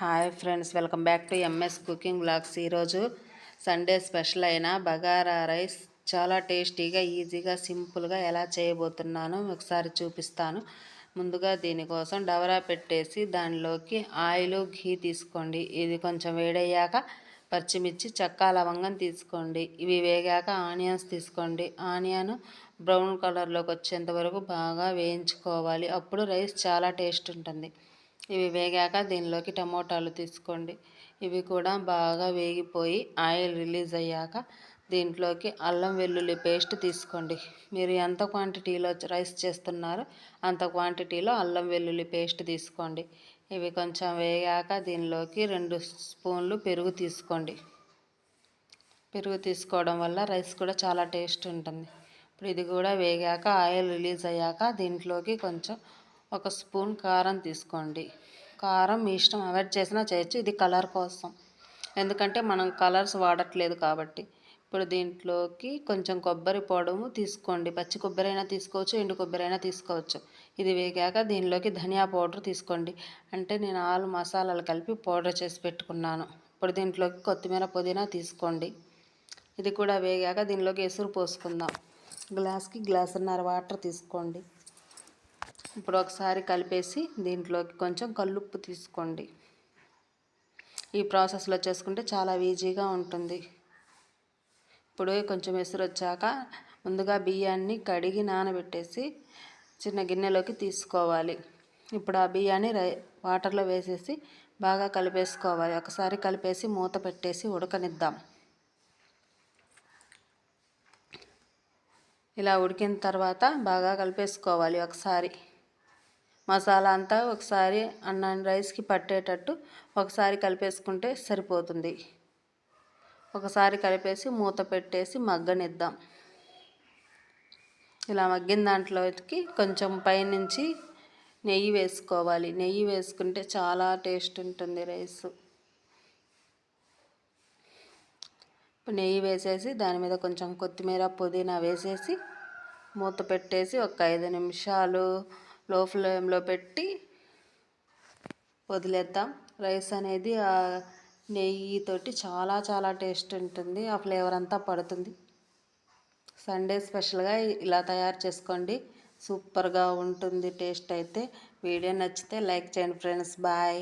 Hi friends welcome back to MS cooking blogs ఈరోజు Sunday special అయిన bagara rice. చాలా టేస్టీగా ఈజీగా సింపుల్గా ఎలా చేయబోతున్నానో ఒకసారి చూపిస్తాను. ముందుగా దీనికోసం డవరా పెట్టేసి దానిలోకి ఆయిల్ ఘీ తీసుకోండి. ఇది కొంచెం వేడయ్యాక పచ్చిమిర్చి చక్కా లవంగం తీసుకోండి. ఇవి వేగాక ఆనియన్స్ తీసుకోండి. ఆనియన్ బ్రౌన్ కలర్లోకి వచ్చేంత వరకు బాగా వేయించుకోవాలి. అప్పుడు రైస్ చాలా టేస్ట్ ఉంటుంది. ఇవి వేగాక దీనిలోకి టమోటాలు తీసుకోండి. ఇవి కూడా బాగా వేగిపోయి ఆయిల్ రిలీజ్ అయ్యాక దీంట్లోకి అల్లం వెల్లుల్లి పేస్ట్ తీసుకోండి. మీరు ఎంత క్వాంటిటీలో రైస్ చేస్తున్నారో అంత క్వాంటిటీలో అల్లం వెల్లుల్లి పేస్ట్ తీసుకోండి. ఇవి కొంచెం వేగాక దీనిలోకి రెండు స్పూన్లు పెరుగు తీసుకోండి. పెరుగు తీసుకోవడం వల్ల రైస్ కూడా చాలా టేస్ట్ ఉంటుంది. ఇప్పుడు ఇది కూడా వేగాక ఆయిల్ రిలీజ్ అయ్యాక దీంట్లోకి కొంచెం ఒక స్పూన్ కారం తీసుకోండి. కారం మీ ఇష్టం అవాయిడ్ చేసినా చేయొచ్చు. ఇది కలర్ కోసం. ఎందుకంటే మనం కలర్స్ వాడట్లేదు కాబట్టి. ఇప్పుడు దీంట్లోకి కొంచెం కొబ్బరి పొడవు తీసుకోండి. పచ్చి కొబ్బరి అయినా తీసుకోవచ్చు ఎండు కొబ్బరి అయినా తీసుకోవచ్చు. ఇది వేగాక దీనిలోకి ధనియా పౌడర్ తీసుకోండి. అంటే నేను ఆలు మసాలాలు కలిపి పౌడర్ చేసి పెట్టుకున్నాను. ఇప్పుడు దీంట్లోకి కొత్తిమీర పుదీనా తీసుకోండి. ఇది కూడా వేగాక దీనిలోకి ఎసురు పోసుకుందాం. గ్లాస్కి గ్లాసున్నర వాటర్ తీసుకోండి. ఇప్పుడు ఒకసారి కలిపేసి దీంట్లోకి కొంచెం కల్లుప్పు తీసుకోండి. ఈ ప్రాసెస్లో చేసుకుంటే చాలా ఈజీగా ఉంటుంది. ఇప్పుడు కొంచెం ఎసురు వచ్చాక ముందుగా బియ్యాన్ని కడిగి నానబెట్టేసి చిన్న గిన్నెలోకి తీసుకోవాలి. ఇప్పుడు ఆ బియ్యాన్ని రై వాటర్లో వేసేసి బాగా కలిపేసుకోవాలి. ఒకసారి కలిపేసి మూత పెట్టేసి ఉడకనిద్దాం. ఇలా ఉడికిన తర్వాత బాగా కలిపేసుకోవాలి ఒకసారి. మసాలా అంతా ఒకసారి అన్నాన్ని రైస్కి పట్టేటట్టు ఒకసారి కలిపేసుకుంటే సరిపోతుంది. ఒకసారి కలిపేసి మూత పెట్టేసి మగ్గనిద్దాం. ఇలా మగ్గిన దాంట్లోకి కొంచెం పైనుంచి నెయ్యి వేసుకోవాలి. నెయ్యి వేసుకుంటే చాలా టేస్ట్ ఉంటుంది రైస్. నెయ్యి వేసేసి దాని మీద కొంచెం కొత్తిమీర పుదీనా వేసేసి మూత పెట్టేసి ఒక ఐదు నిమిషాలు లో ఫ్లేమ్లో పెట్టి వదిలేద్దాం. రైస్ అనేది ఆ నెయ్యితోటి చాలా చాలా టేస్ట్ ఉంటుంది. ఆ ఫ్లేవర్ అంతా పడుతుంది. సండే స్పెషల్గా ఇలా తయారు చేసుకోండి. సూపర్గా ఉంటుంది టేస్ట్ అయితే. వీడియో నచ్చితే లైక్ చేయండి ఫ్రెండ్స్. బాయ్.